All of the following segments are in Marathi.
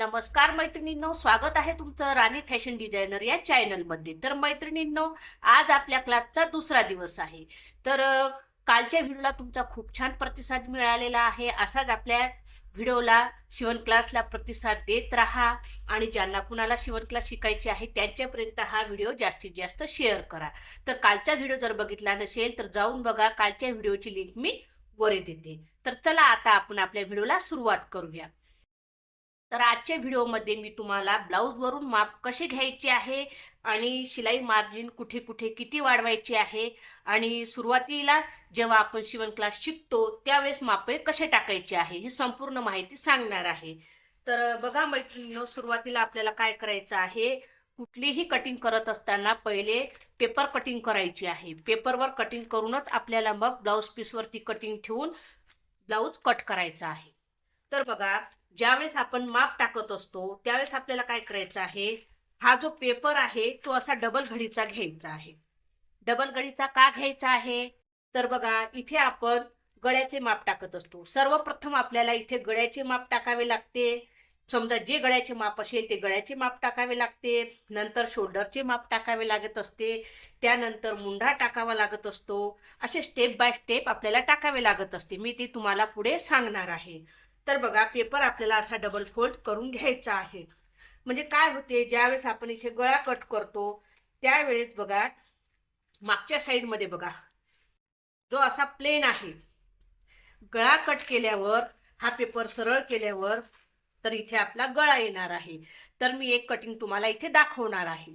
नमस्कार मैत्रिणींनो स्वागत आहे तुमचं राणी फॅशन डिझायनर या चॅनलमध्ये. तर मैत्रिणींनो आज आपल्या क्लासचा दुसरा दिवस आहे. तर कालच्या व्हिडिओला तुमचा खूप छान प्रतिसाद मिळालेला आहे. असाच आपल्या व्हिडिओला शिवण क्लासला प्रतिसाद देत राहा आणि ज्यांना कुणाला शिवण क्लास शिकायचे आहे त्यांच्यापर्यंत हा व्हिडिओ जास्तीत जास्त शेअर करा. तर कालचा व्हिडिओ जर बघितला नसेल तर जाऊन बघा कालच्या व्हिडिओची लिंक मी वरी देते. तर चला आता आपण आपल्या व्हिडिओला सुरुवात करूया. तर आजच्या व्हिडिओमध्ये मी तुम्हाला ब्लाऊजवरून माप कसे घ्यायचे आहे आणि शिलाई मार्जिन कुठे कुठे किती वाढवायची आहे आणि सुरुवातीला जेव्हा आपण शिवण क्लास शिकतो त्यावेळेस मापे कसे टाकायचे आहे ही संपूर्ण माहिती सांगणार आहे. तर बघा मैत्रिणीनं सुरुवातीला आपल्याला काय करायचं आहे? कुठलीही कटिंग करत असताना पहिले पेपर कटिंग करायची आहे. पेपरवर कटिंग करूनच आपल्याला मग ब्लाऊज पीसवरती कटिंग ठेवून ब्लाऊज कट करायचा आहे. तर बघा ज्यावेळेस आपण माप टाकत असतो त्यावेळेस आपल्याला काय करायचं आहे? हा जो पेपर आहे तो असा डबल घडीचा घ्यायचा आहे. डबल घडीचा का घ्यायचा आहे? तर बघा इथे आपण गळ्याचे माप टाकत असतो. सर्वप्रथम आपल्याला इथे गळ्याचे माप टाकावे लागते. समजा जे गळ्याचे माप असेल ते गळ्याचे माप टाकावे लागते. नंतर शोल्डरचे माप टाकावे लागत असते. त्यानंतर मुंढा टाकावा लागत असतो. असे स्टेप बाय स्टेप आपल्याला टाकावे लागत असते. मी ते तुम्हाला पुढे सांगणार आहे. तर बघा पेपर आपल्याला असा डबल फोल्ड करून घ्यायचा आहे. म्हणजे काय होते ज्यावेळेस आपण इथे गळा कट करतो त्यावेळेस बघा मागच्या साईडमध्ये बघा जो असा प्लेन आहे. गळा कट केल्यावर हा पेपर सरळ केल्यावर तर इथे आपला गळा येणार आहे. तर मी एक कटिंग तुम्हाला इथे दाखवणार आहे.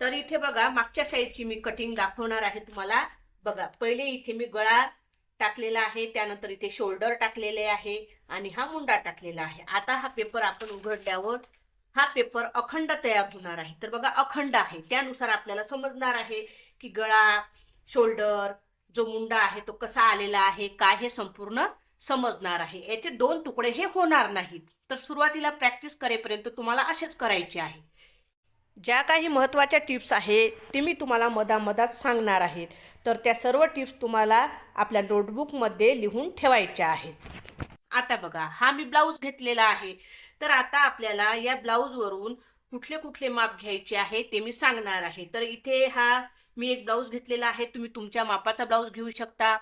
तर इथे बघा मागच्या साईडची मी कटिंग दाखवणार आहे तुम्हाला. बघा पहिले इथे मी गळा टाकलेला आहे त्यानंतर इथे शोल्डर टाकलेले आहे आणि हा मुंडा टाकलेला आहे. आता हा पेपर आपण उघडल्यावर हा पेपर अखंड तयार होणार आहे. तर बघा अखंड आहे. त्यानुसार आपल्याला समजणार आहे की गळा शोल्डर जो मुंडा आहे तो कसा आलेला आहे काय हे संपूर्ण समजणार आहे. याचे दोन तुकडे हे होणार नाहीत. तर सुरुवातीला प्रॅक्टिस करेपर्यंत तुम्हाला असेच करायचे आहे. ज्या काही महत्त्वाच्या टिप्स आहेत ते मी तुम्हाला मधामधात सांगणार आहेत. तर त्या सर्व टिप्स तुम्हाला आपल्या नोटबुकमध्ये लिहून ठेवायच्या आहेत. आता बघा हा मी ब्लाऊज घेतलेला आहे. तर आता आपल्याला या ब्लाऊजवरून कुठले कुठले माप घ्यायचे आहे ते मी सांगणार आहे. तर इथे हा मी एक ब्लाऊज घेतलेला आहे. तुम्ही तुमच्या मापाचा ब्लाऊज घेऊ शकता.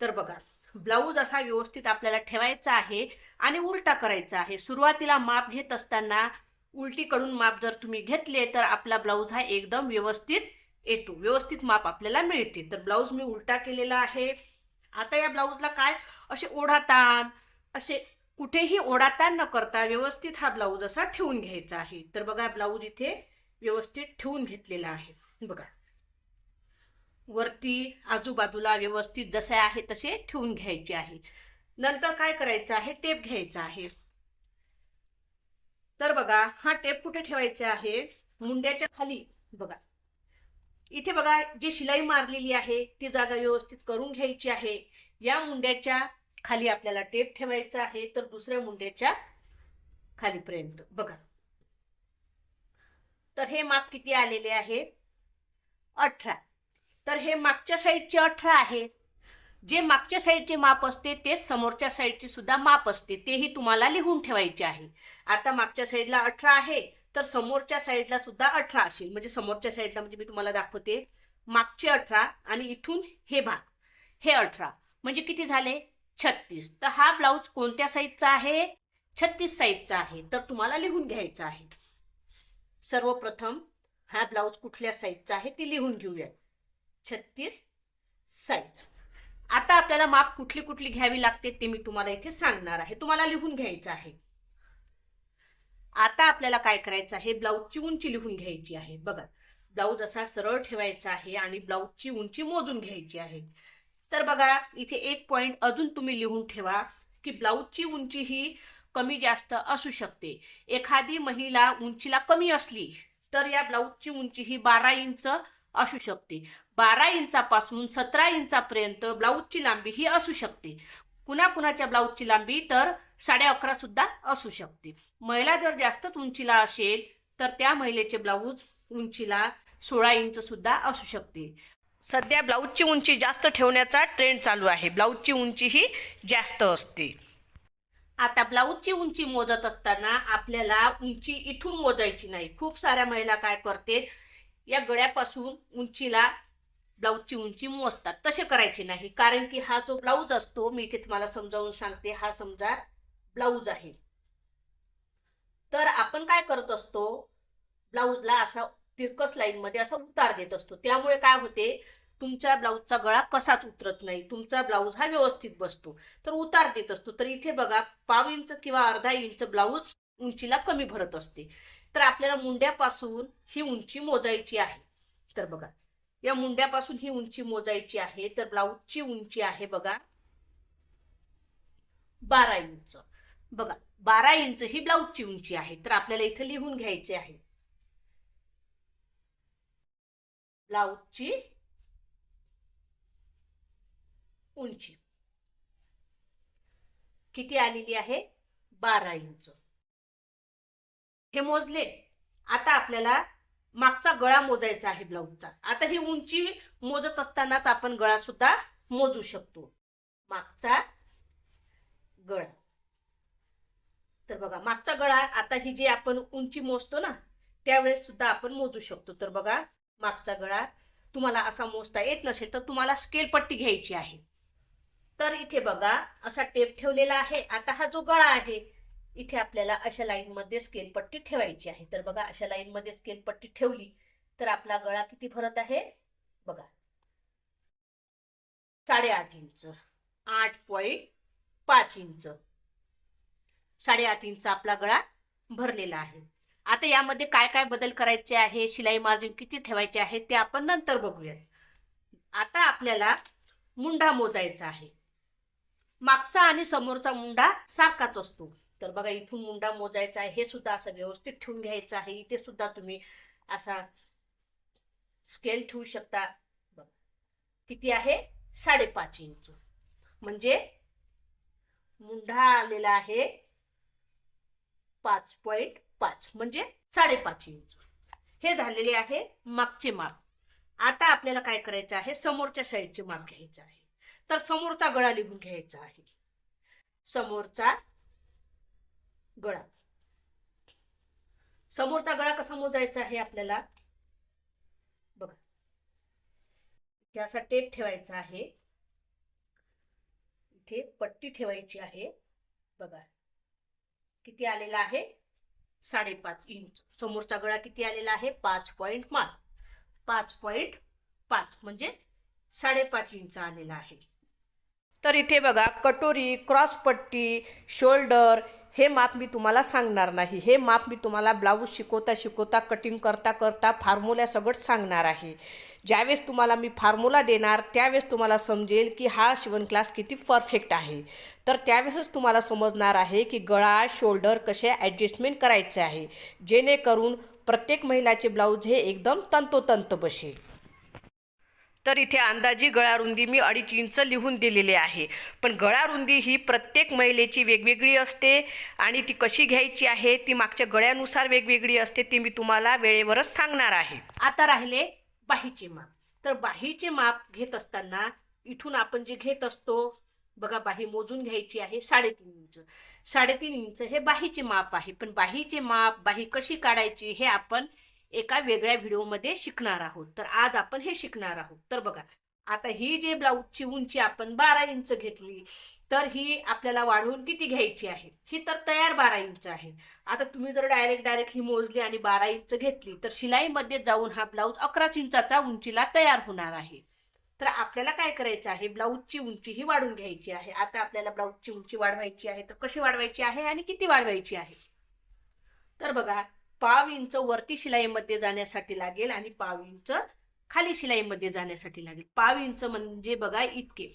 तर बघा ब्लाऊज असा व्यवस्थित आपल्याला ठेवायचा आहे आणि उलटा करायचा आहे. सुरुवातीला माप घेत असताना उलटीकडून माप जर तुम्ही घेतले तर आपला ब्लाऊज हा एकदम व्यवस्थित येतो. व्यवस्थित माप आपल्याला मिळते. तर ब्लाऊज मी उलटा केलेला आहे. आता या ब्लाऊजला काय? असे ओढाताण असे कुठेही ओढाताण न करता व्यवस्थित हा ब्लाऊज असा ठेवून घ्यायचा आहे. तर बघा ब्लाऊज इथे व्यवस्थित ठेवून घेतलेला आहे. बघा. वरती आजूबाजूला व्यवस्थित जसे आहे तसे ठेवून घ्यायचे आहे. नंतर काय करायचं आहे? टेप घ्यायचा आहे. तर बघा हा टेप कुठे ठेवायचा आहे? मुंड्याच्या खाली. बघा. इथे बघा जी शिलाई मारलेली आहे ती जागा व्यवस्थित करून घ्यायची आहे. या मुंड्याच्या खाली आपल्याला टेप ठेवायचा आहे तर दुसऱ्या मुंड्याच्या खालीपर्यंत. बघा. तर हे माप किती आलेले आहे? अठरा. तर हे मागच्या साईडचे अठरा आहे. जे मागच्या साईडचे माप असते तेच समोरच्या साईडचे सुद्धा माप असते. तेही तुम्हाला लिहून ठेवायचे आहे. आता मागच्या साईडला अठरा आहे तर समोरच्या साईडला सुद्धा अठरा असेल. म्हणजे समोरच्या साईडला म्हणजे मी तुम्हाला दाखवते मागचे अठरा आणि इथून हे भाग हे अठरा. म्हणजे किती झाले? छत्तीस. तर हा ब्लाऊज कोणत्या साईजचा आहे? छत्तीस साईजचा आहे. तर तुम्हाला लिहून घ्यायचा आहे. सर्वप्रथम हा ब्लाऊज कुठल्या साईजचा आहे ती लिहून घेऊया छत्तीस साईज. आता आपल्याला माप कुठली कुठली घ्यावी लागते ते मी तुम्हाला इथे सांगणार आहे. तुम्हाला लिहून घ्यायचं आहे. आता आपल्याला काय करायचं आहे? ब्लाऊजची उंची लिहून घ्यायची आहे. बघा ब्लाऊज असा सरळ ठेवायचा आहे आणि ब्लाऊजची उंची मोजून घ्यायची आहे. तर बघा इथे एक पॉईंट अजून तुम्ही लिहून ठेवा की ब्लाऊजची उंची ही कमी जास्त असू शकते. एखादी महिला उंचीला कमी असली तर या ब्लाऊजची उंची ही बारा इंच असू शकते. बारा इंचापासून सतरा इंचापर्यंत ब्लाऊजची लांबी ही असू शकते. कुणाकुणाच्या ब्लाऊजची लांबी तर साडे अकरा सुद्धा असू शकते. महिला जर जास्तच उंचीला असेल तर त्या महिलेचे ब्लाऊज उंचीला सोळा इंच सुद्धा असू शकते. सध्या ब्लाऊजची उंची जास्त ठेवण्याचा ट्रेंड चालू आहे. ब्लाऊजची उंची ही जास्त असते. आता ब्लाऊजची उंची मोजत असताना आपल्याला उंची इथून मोजायची नाही. खूप साऱ्या महिला काय करते या गळ्यापासून उंचीला ब्लाऊजची उंची मोजतात. तसे करायचे नाही. कारण की हा जो ब्लाऊज असतो मी इथे तुम्हाला समजावून सांगते हा समजा ब्लाऊज आहे. तर आपण काय करत असतो ब्लाऊजला असा तिरकस लाईनमध्ये असा उतार देत असतो. त्यामुळे काय होते तुमच्या ब्लाऊजचा गळा कसाच उतरत नाही. तुमचा ब्लाऊज हा व्यवस्थित बसतो. तर उतार देत असतो. तर इथे बघा पाव इंच किंवा अर्धा इंच ब्लाऊज उंचीला कमी भरत असते. तर आपल्याला मुंड्यापासून ही उंची मोजायची आहे. तर बघा या मुंड्यापासून ही उंची मोजायची आहे तर ब्लाऊजची उंची आहे बघा बारा इंच. बघा बारा इंच ही ब्लाऊजची उंची आहे तर आपल्याला इथं लिहून घ्यायचे आहे. ब्लाऊजची उंची. किती आलेली आहे? बारा इंच. हे मोजले. आता आपल्याला मागचा गळा मोजायचा आहे ब्लाऊजचा. आता ही उंची मोजत असतानाच आपण गळा सुद्धा मोजू शकतो. मागचा गळा. तर बघा मागचा गळा आता ही जी आपण उंची मोजतो ना त्यावेळेस सुद्धा आपण मोजू शकतो. तर बघा मागचा गळा तुम्हाला असा मोजता येत नसेल तर तुम्हाला स्केल पट्टी घ्यायची आहे. तर इथे बघा असा टेप ठेवलेला आहे. आता हा जो गळा आहे इथे आपल्याला अशा लाईनमध्ये स्केल पट्टी ठेवायची आहे. तर बघा अशा लाईनमध्ये स्केल पट्टी ठेवली तर आपला गळा किती भरत आहे? बघा. साडेआठ इंच आठ पॉईंट पाच इंच. साडेआठ इंच आपला गळा भरलेला आहे. आता यामध्ये काय काय बदल करायचे आहे? शिलाई मार्जिन किती ठेवायचे आहे? ते आपण नंतर बघूया. आता आपल्याला मुंडा मोजायचा आहे. मागचा आणि समोरचा मुंडा सारखाच असतो. तर बघा इथून मुंडा मोजायचा आहे हे सुद्धा असं व्यवस्थित ठेवून घ्यायचं आहे. इथे सुद्धा तुम्ही असा स्केल ठेवू शकता. बघा. किती आहे? साडेपाच इंच. म्हणजे मुंडा आलेला आहे पाच पॉईंट पाच म्हणजे साडेपाच इंच. हे झालेले आहे मागचे माप. आता आपल्याला काय करायचं आहे? समोरच्या साईडचे माप घ्यायचं आहे. तर समोरचा गळा लिहून घ्यायचा आहे. समोरचा गळा. समोरचा गळा कसा मोजायचा आहे आपल्याला बघा. इथे असा टेप ठेवायचा आहे. इथे पट्टी ठेवायची आहे. बघा. किती आलेला आहे? साडेपाच इंच. समोरचा गळा किती आलेला आहे? पाच पॉईंट पाच पाच पॉईंट पाच. म्हणजे साडेपाच इंच आलेला आहे. तर इथे बघा कटोरी क्रॉसपट्टी शोल्डर हे माप मी तुम्हाला सांगणार नाही. हे माप मी तुम्हाला ब्लाऊज शिकवता शिकवता कटिंग करता करता फॉर्म्युला सगळंच सांगणार आहे. ज्यावेळेस तुम्हाला मी फार्मुला देणार त्यावेळेस तुम्हाला समजेल की हा शिवण क्लास किती परफेक्ट आहे. तर त्यावेळेसच तुम्हाला समजणार आहे की गळा शोल्डर कसे ॲडजस्टमेंट करायचे आहे. जेणेकरून प्रत्येक महिलाचे ब्लाऊज हे एकदम तंतोतंत बसेल. तर इथे अंदाजी गळारुंदी मी अडीच इंच लिहून दिलेली आहे. पण गळारुंदी ही प्रत्येक महिलेची वेगवेगळी असते आणि ती कशी घ्यायची आहे ती मागच्या गळ्यानुसार वेगवेगळी असते ती मी तुम्हाला वेळेवरच सांगणार आहे. आता राहिले बाहीचे माप. तर बाहीचे माप घेत असताना इथून आपण जे घेत असतो बघा बाही मोजून घ्यायची आहे साडेतीन इंच. साडेतीन इंच हे बाहीचे माप आहे. पण बाहीचे माप बाही कशी काढायची हे आपण एका वेगळ्या व्हिडिओमध्ये शिकणार आहोत. तर आज आपण हे शिकणार आहोत. तर बघा आता ही जे ब्लाऊजची उंची आपण बारा इंच घेतली तर ही आपल्याला वाढवून किती घ्यायची आहे? ही तर तयार बारा इंच आहे. आता तुम्ही जर डायरेक्ट डायरेक्ट ही मोजली आणि बारा इंच घेतली तर शिलाईमध्ये जाऊन हा ब्लाऊज अकराच इंचाचा उंचीला तयार होणार आहे. तर आपल्याला काय करायचं आहे? ब्लाऊजची उंची ही वाढून घ्यायची आहे. आता आपल्याला ब्लाऊजची उंची वाढवायची आहे तर कशी वाढवायची आहे आणि किती वाढवायची आहे? तर बघा पाव इंच वरती शिलाईमध्ये जाण्यासाठी लागेल आणि पाव इंच खाली शिलाईमध्ये जाण्यासाठी लागेल. पाव इंच म्हणजे बघा इतके.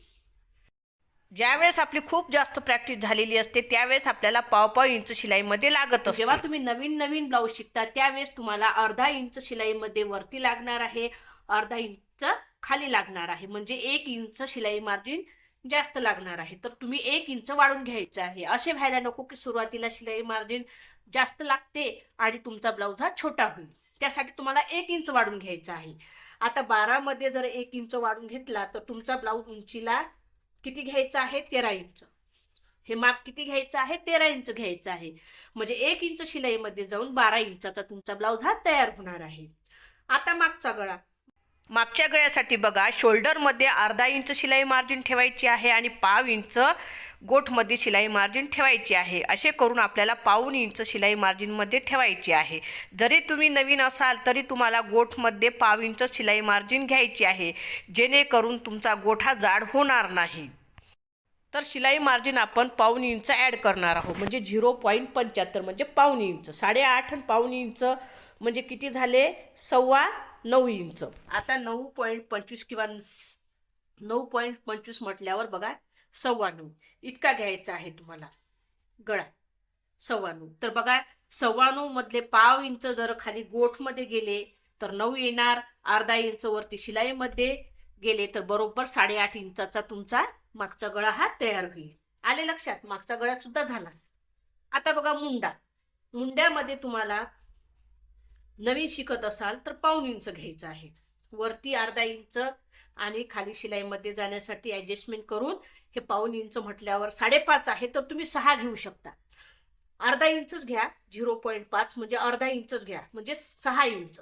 ज्यावेळेस आपली खूप जास्त प्रॅक्टिस झालेली असते त्यावेळेस आपल्याला पाव पाव इंच शिलाईमध्ये लागत असते. जेव्हा तुम्ही नवीन नवीन ब्लाऊज शिकता त्यावेळेस तुम्हाला अर्धा इंच शिलाईमध्ये वरती लागणार आहे अर्धा इंच खाली लागणार आहे. म्हणजे एक इंच शिलाई मार्जिन जास्त लागणार आहे. तर तुम्ही एक इंच वाढून घ्यायचं आहे. असे व्हायला नको की सुरुवातीला शिलाई मार्जिन जास्त लागते आणि तुमचा ब्लाऊज हा छोटा होईल. त्यासाठी तुम्हाला एक इंच वाढून घ्यायचा आहे. आता बारामध्ये जर एक इंच वाढून घेतला तर तुमचा ब्लाऊज उंचीला किती घ्यायचा आहे? तेरा इंच. हे माप किती घ्यायचं आहे? तेरा इंच घ्यायचं आहे. म्हणजे एक इंच शिलाईमध्ये जाऊन बारा इंचाचा तुमचा ब्लाऊज हा तयार होणार आहे. आता मागचा गळा. मागच्या गळ्यासाठी बघा शोल्डरमध्ये अर्धा इंच शिलाई मार्जिन ठेवायची आहे आणि पाव इंच गोठमध्ये शिलाई मार्जिन ठेवायची आहे. असे करून आपल्याला पाऊन इंच शिलाई मार्जिनमध्ये ठेवायची आहे. जरी तुम्ही नवीन असाल तरी तुम्हाला गोठमध्ये पाव इंच शिलाई मार्जिन घ्यायची आहे. जेणेकरून तुमचा गोठा जाड होणार नाही. तर शिलाई मार्जिन आपण पाऊन इंच ॲड करणार आहोत. म्हणजे झिरो पॉईंट पंच्याहत्तर म्हणजे पाऊन इंच. साडेआठ आणि पाऊन इंच म्हणजे किती झाले? सव्वा नऊ इंच. आता नऊ पॉईंट पंचवीस किंवा नऊ पॉईंट पंचवीस म्हटल्यावर बघा सव्वा नऊ इतका घ्यायचा आहे तुम्हाला. गळा. सव्वा नऊ तर बघा सव्वा नऊ मधले पाव इंच जर खाली गोठमध्ये गेले तर नऊ येणार. अर्धा इंच वरती शिलाईमध्ये गेले तर बरोबर साडेआठ इंचाचा तुमचा मागचा गळा हा तयार होईल. आले लक्षात? मागचा गळा सुद्धा झाला. आता बघा मुंडा. मुंड्यामध्ये तुम्हाला नवीन शिकत असाल तर पाऊन इंच घ्यायचं आहे. वरती अर्धा इंच आणि खाली शिलाईमध्ये जाण्यासाठी ॲडजस्टमेंट करून हे पाऊन इंच म्हटल्यावर साडेपाच आहे तर तुम्ही सहा घेऊ शकता. अर्धा इंचच घ्या झिरो पॉईंट पाच म्हणजे अर्धा इंचच घ्या म्हणजे सहा इंच.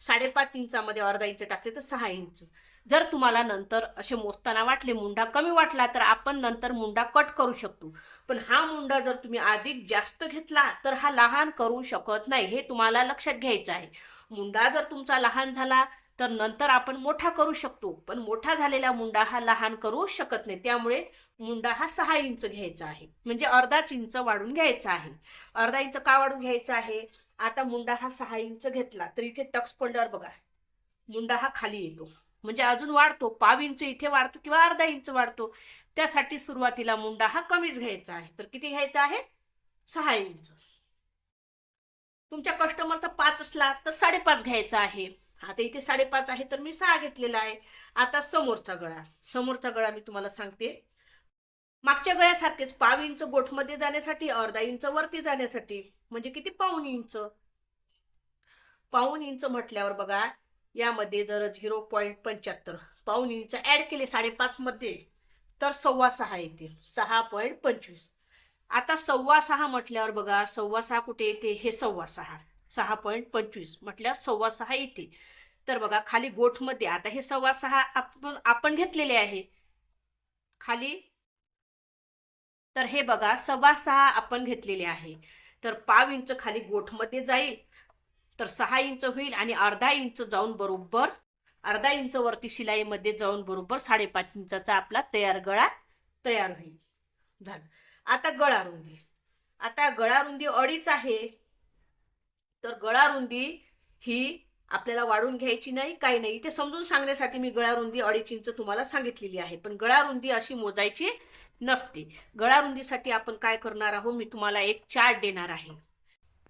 साडेपाच इंचामध्ये अर्धा इंच टाकले तर सहा इंच. जर तुम्हाला नंतर असे मोजताना वाटले मुंडा कमी वाटला तर आपण नंतर मुंडा कट करू शकतो. पण हा मुंडा जर तुम्ही अधिक जास्त घेतला तर हा लहान करू शकत नाही हे तुम्हाला लक्षात घ्यायचं आहे. मुंडा जर तुमचा लहान झाला तर नंतर आपण मोठा करू शकतो पण मोठा झालेला मुंडा हा लहान करू शकत नाही. त्यामुळे मुंडा हा सहा इंच घ्यायचा आहे. म्हणजे अर्धाच इंच वाढून घ्यायचा आहे. अर्धा इंच का वाढून घ्यायचा आहे? आता मुंडा हा सहा इंच घेतला तर इथे टक्स पडल्यावर बघा. मुंडा हा खाली येतो. म्हणजे अजून वाढतो पाव इंच इथे वाढतो किंवा अर्धा इंच वाढतो. त्यासाठी सुरुवातीला मुंडा हा कमीच घ्यायचा आहे. तर किती घ्यायचा आहे? सहा इंच. तुमच्या कस्टमरचा पाच असला तर साडेपाच घ्यायचा आहे. आता इथे साडेपाच आहे तर मी सहा घेतलेला आहे. आता समोरचा गळा. समोरचा गळा मी तुम्हाला सांगते. मागच्या गळ्यासारखेच पाव इंच गोठमध्ये जाण्यासाठी अर्धा इंच वरती जाण्यासाठी. म्हणजे किती पाऊन इंच? पाऊन इंच म्हटल्यावर बघा यामध्ये जर झिरो पॉईंट पंच्याहत्तर पाऊन इंच ॲड केले साडेपाच मध्ये तर सव्वा सहा येते सहा पॉईंट पंचवीस. आता सव्वा सहा म्हटल्यावर बघा सव्वा सहा कुठे येते? हे सव्वा सहा. सहा पॉईंट पंचवीस म्हटल्यावर सव्वा सहा येते. तर बघा खाली गोठमध्ये आता हे सव्वा सहा आपण आपण घेतलेले आहे. खाली तर हे बघा सव्वा सहा आपण घेतलेले आहे. तर पाव इंच खाली गोठमध्ये जाईल तर सहा इंच होईल आणि अर्धा इंच जाऊन बरोबर अर्धा इंच वरती शिलाईमध्ये जाऊन बरोबर साडेपाच इंचाचा आपला तयार गळा तयार होईल. झालं. आता गळा रुंदी. आता गळा रुंदी अडीच आहे. तर गळा रुंदी ही आपल्याला वाढून घ्यायची नाही काही नाही. ते समजून सांगण्यासाठी मी गळा रुंदी अडीच इंच तुम्हाला सांगितलेली आहे. पण गळा रुंदी अशी मोजायची नसते. गळा रुंदीसाठी आपण काय करणार आहोत? मी तुम्हाला एक चार्ट देणार आहे.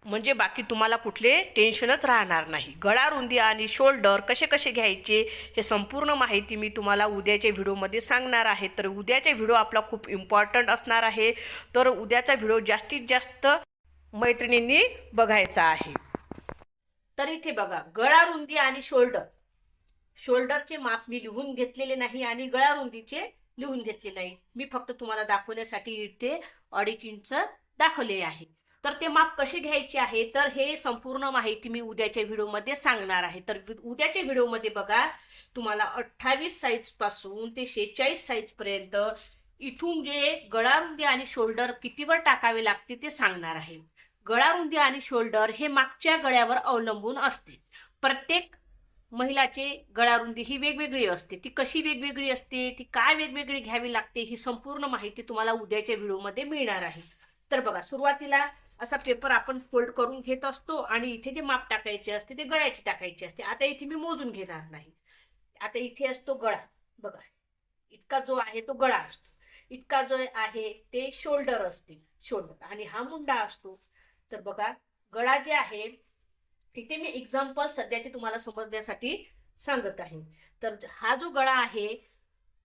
म्हणजे बाकी तुम्हाला कुठले टेन्शनच राहणार नाही. गळा रुंदी आणि शोल्डर कसे कसे घ्यायचे हे संपूर्ण माहिती मी तुम्हाला उद्याच्या व्हिडिओमध्ये सांगणार आहे. तर उद्याचा व्हिडिओ आपला खूप इम्पॉर्टंट असणार आहे. तर उद्याचा व्हिडिओ जास्तीत जास्त मैत्रिणींनी बघायचा आहे. तर इथे बघा गळा रुंदी आणि शोल्डर. शोल्डरचे माप मी लिहून घेतलेले नाही आणि गळा रुंदीचे लिहून घेतलेलं आहे मी फक्त तुम्हाला दाखवण्यासाठी इथे अडीच इंच दाखवले आहे. तर ते माप कसे घ्यायचे आहे? तर हे संपूर्ण माहिती मी उद्याच्या व्हिडिओमध्ये सांगणार आहे. तर उद्याच्या व्हिडिओमध्ये बघा तुम्हाला अठ्ठावीस साईजपासून ते शेहेचाळीस साईज पर्यंत इथून जे गळारुंदी आणि शोल्डर कितीवर टाकावे लागते ते सांगणार आहे. गळारुंदी आणि शोल्डर हे मागच्या गळ्यावर अवलंबून असते. प्रत्येक महिलाचे गळारुंदी ही वेगवेगळी असते. ती कशी वेगवेगळी असते? ती काय वेगवेगळी घ्यावी लागते? ही संपूर्ण माहिती तुम्हाला उद्याच्या व्हिडिओमध्ये मिळणार आहे. तर बघा सुरुवातीला असा पेपर आपण फोल्ड करून घेत असतो आणि इथे जे माप टाकायचे असते ते गळ्याचे टाकायचे असते. आता इथे मी मोजून घेणार नाही. आता इथे असतो गळा. बघा इतका जो आहे तो गळा असतो. इतका जो आहे ते शोल्डर असते. शोल्डर. आणि हा मुंडा असतो. तर बघा गळा जे आहे इथे मी एक्झाम्पल सध्याचे तुम्हाला समजण्यासाठी सांगत आहे. तर हा जो गळा आहे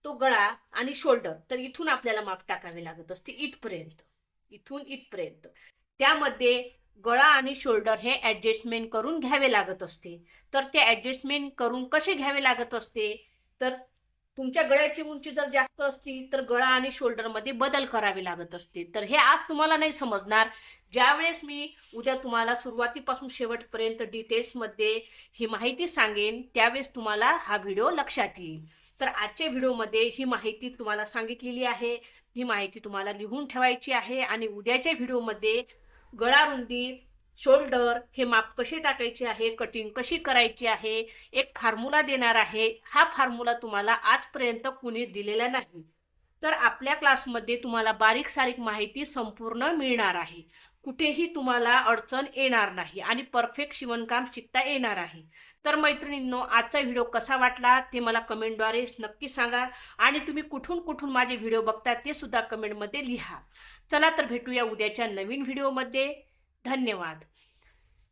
तो गळा आणि शोल्डर तर इथून आपल्याला माप टाकावे लागत असते इथपर्यंत इथून इथपर्यंत. त्यामध्ये गळा आणि शोल्डर हे ॲडजस्टमेंट करून घ्यावे लागत असते. तर ते ॲडजस्टमेंट करून कसे घ्यावे लागत असते? तर तुमच्या गळ्याची उंची जर जास्त असती तर गळा आणि शोल्डरमध्ये बदल करावे लागत असते. तर हे आज तुम्हाला नाही समजणार. ज्यावेळेस मी उद्या तुम्हाला सुरुवातीपासून शेवटपर्यंत डिटेल्समध्ये ही माहिती सांगेन त्यावेळेस तुम्हाला हा व्हिडिओ लक्षात येईल. तर आजच्या व्हिडिओमध्ये ही माहिती तुम्हाला सांगितलेली आहे. ही माहिती तुम्हाला लिहून ठेवायची आहे आणि उद्याच्या व्हिडिओमध्ये गळा रुंदी शोल्डर हे माप कसे टाकायचे आहे कटिंग कशी करायची आहे एक फार्मुला देणार आहे. हा फार्मुला तुम्हाला आजपर्यंत कुणीच दिलेला नाही. तर आपल्या क्लासमध्ये तुम्हाला बारीक सारीक माहिती संपूर्ण मिळणार आहे. कुठेही तुम्हाला अडचण येणार नाही आणि परफेक्ट शिवणकाम शिकता येणार आहे. तर मैत्रिणींनो आजचा व्हिडिओ कसा वाटला ते मला कमेंटद्वारे नक्की सांगा आणि तुम्ही कुठून कुठून माझे व्हिडिओ बघता ते सुद्धा कमेंटमध्ये लिहा. चला तर भेटूया उद्याच्या नवीन व्हिडिओमध्ये. धन्यवाद.